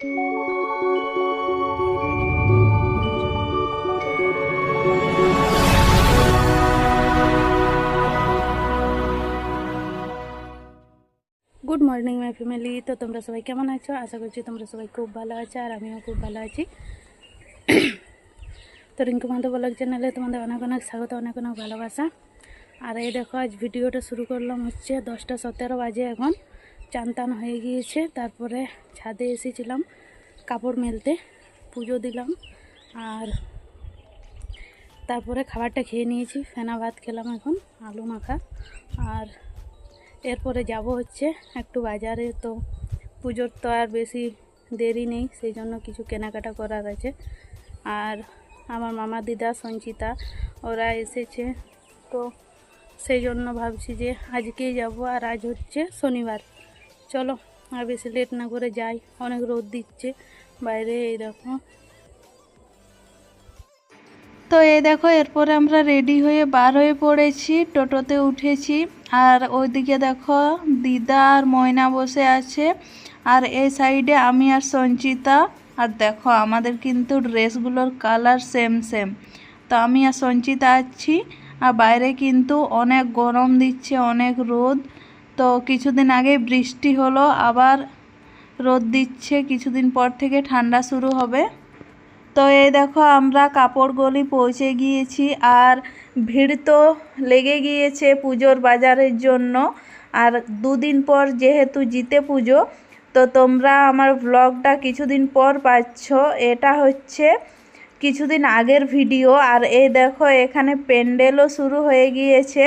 Good morning my family তো তোমরা সবাই কেমন আছো? আশা করছি তোমরা সবাই খুব ভালো আছো আর আমিও খুব ভালো আছি। তো রিঙ্কু মাধব ব্লগ চ্যানেলে তোমাদের অনেক অনেক স্বাগত, অনেক অনেক ভালোবাসা। আর এই দেখো, আজ ভিডিওটা শুরু করলাম হচ্ছে দশটা সতেরো বাজে এখন। চান টান হয়ে গিয়েছে। তারপরে ছাদে এসেছিলাম, কাপড় মেলতে, পুজো দিলাম, আর তারপরে খাবারটা খেয়ে নিয়েছি। ফেনা ভাত খেলাম এখন, আলু মাখা। আর এরপরে যাব হচ্ছে একটু বাজারে, তো পুজোর তো আর বেশি দেরি নেই, সেই জন্য কিছু কেনাকাটা করার আছে। আর আমার মামা দিদা, সঞ্চিতা, ওরা এসেছে, তো সেই জন্য ভাবছি যে আজকেই যাব, আর আজ হচ্ছে শনিবার। চলো, আর বেশি লেট না করে যাই। অনেক রোদ দিচ্ছে, বাইরে এই দেখো। তো এই দেখো, এরপরে আমরা রেডি হয়ে বার হয়ে পড়েছি, টোটোতে উঠেছি। আর ওইদিকে দেখো, দিদা আর ময়না বসে আছে। আর এই সাইডে আমি আর সঞ্চিতা। আর দেখো, আমাদের কিন্তু ড্রেসগুলোর কালার সেম সেম তো আমি আর সঞ্চিতা আছি। আর বাইরে কিন্তু অনেক গরম দিচ্ছে, অনেক রোদ। তো কিছুদিন আগে বৃষ্টি হলো, আবার রোদ দিচ্ছে, কিছুদিন পর থেকে ঠান্ডা শুরু হবে। তো এই দেখো, আমরা কাপড়গলি পৌঁছে গিয়েছি, আর ভিড় তো লেগে গিয়েছে পুজোর বাজারের জন্য। আর দুদিন পর যেহেতু জিতে পুজো, তো তোমরা আমার ব্লগটা কিছুদিন পর পাচ্ছ। এটা হচ্ছে কিছুদিন আগের ভিডিও আর এই দেখো, এখানে প্যান্ডেলও শুরু হয়ে গিয়েছে।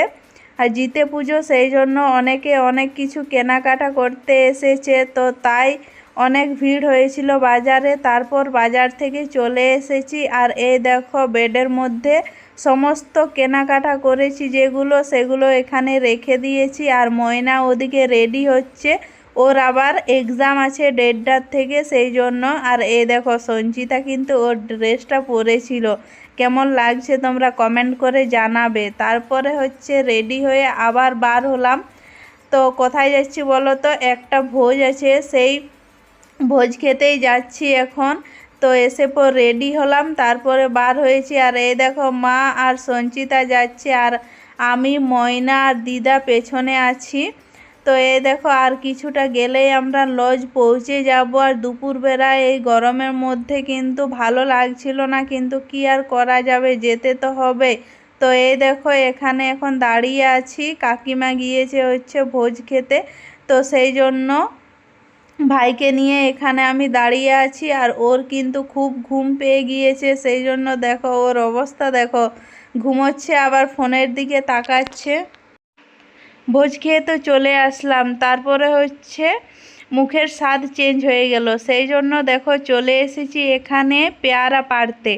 জিতে পুজো সেই জন্য অনেকে অনেক কিছু কেনাকাটা করতে এসেছে। তো তাই অনেক ভিড় হয়েছিল বাজারে। তারপর বাজার থেকে চলে এসেছি। আর এই দেখো, বেডের মধ্যে সমস্ত কেনাকাটা করেছি যেগুলো, সেগুলো এখানে রেখে দিয়েছি। আর ময়না ওদিকে রেডি হচ্ছে। ওর আবার এক্সাম আছে দেড়টার থেকে সেই জন্য। আর এই দেখো, সঞ্চিতা কিন্তু ওর ড্রেসটা পরেছিল। কেমন লাগছে তোমরা কমেন্ট করে জানাবে। তারপরে হচ্ছে রেডি হয়ে আবার বার হলাম। তো কোথায় যাচ্ছি বলো তো? একটা ভোজ আছে, সেই ভোজ খেতেই যাচ্ছি এখন। তো এসে পর রেডি হলাম, তারপরে বার হয়েছি। আর এই দেখো, মা আর সঞ্চিতা যাচ্ছে। আর আমি, ময়না আর দিদা পেছনে আছি। তো এই দেখো, আর কিছুটা গেলেই আমরা লজ পৌঁছে যাব। আর দুপুরবেলা এই গরমের মধ্যে কিন্তু ভালো লাগছিল না, কিন্তু কি আর করা যাবে, যেতে তো হবে। তো এই দেখো, এখানে এখন দাঁড়িয়ে আছি। কাকিমা গিয়েছে হচ্ছে ভোজ খেতে। তো সেই জন্য ভাইকে নিয়ে এখানে আমি দাঁড়িয়ে আছি, আর ওর কিন্তু খুব ঘুম পেয়ে গিয়েছে। সেই জন্য দেখো, ওর অবস্থা দেখো, ঘুমোচ্ছে, আবার ফোনের দিকে তাকাচ্ছে। ভোজ খেয়ে তো চলে আসলাম। তারপরে হচ্ছে মুখের স্বাদ চেঞ্জ হয়ে গেল। সেই জন্য দেখো চলে এসেছি এখানে পেয়ারা পাড়তে।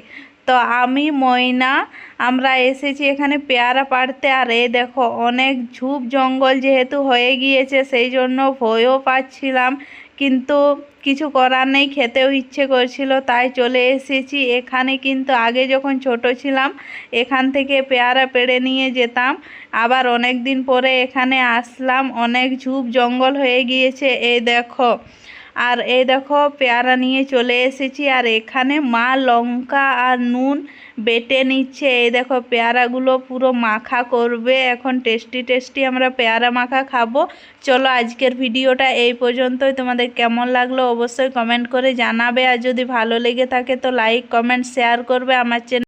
তো আমি ময়না, আমরা এসেছি এখানে পেয়ারা পাড়তে। আর এই দেখো, অনেক ঝুপ জঙ্গল যেহেতু হয়ে গিয়েছে, সেই জন্য ভয়ও পাচ্ছিলাম। কিন্তু কিছু করার নেই, খেতেও ইচ্ছে করছিল, তাই চলে এসেছি। এখানে কিন্তু আগে যখন ছোট ছিলাম, এখান থেকে পেয়ারা পেড়ে নিয়ে যেতাম। আবার অনেক দিন পরে এখানে আসলাম, অনেক ঝুপ জঙ্গল হয়ে গিয়েছে। এই দেখো আর এই দেখো পেয়ারা নিয়ে চলে এসেছি, আর এখানে মা লঙ্কা আর নুন বেটে নিচ্ছে। এই দেখো পেয়ারাগুলো পুরো মাখা করবে। এখন টেস্টি টেস্টি আমরা পেয়ারা মাখা খাব। চলো আজকের ভিডিওটা এই পর্যন্তই। তোমাদের কেমন লাগল অবশ্যই কমেন্ট করে জানাবে। আর যদি ভালো লেগে থাকে তো লাইক কমেন্ট শেয়ার করবে আমার চ্যানেল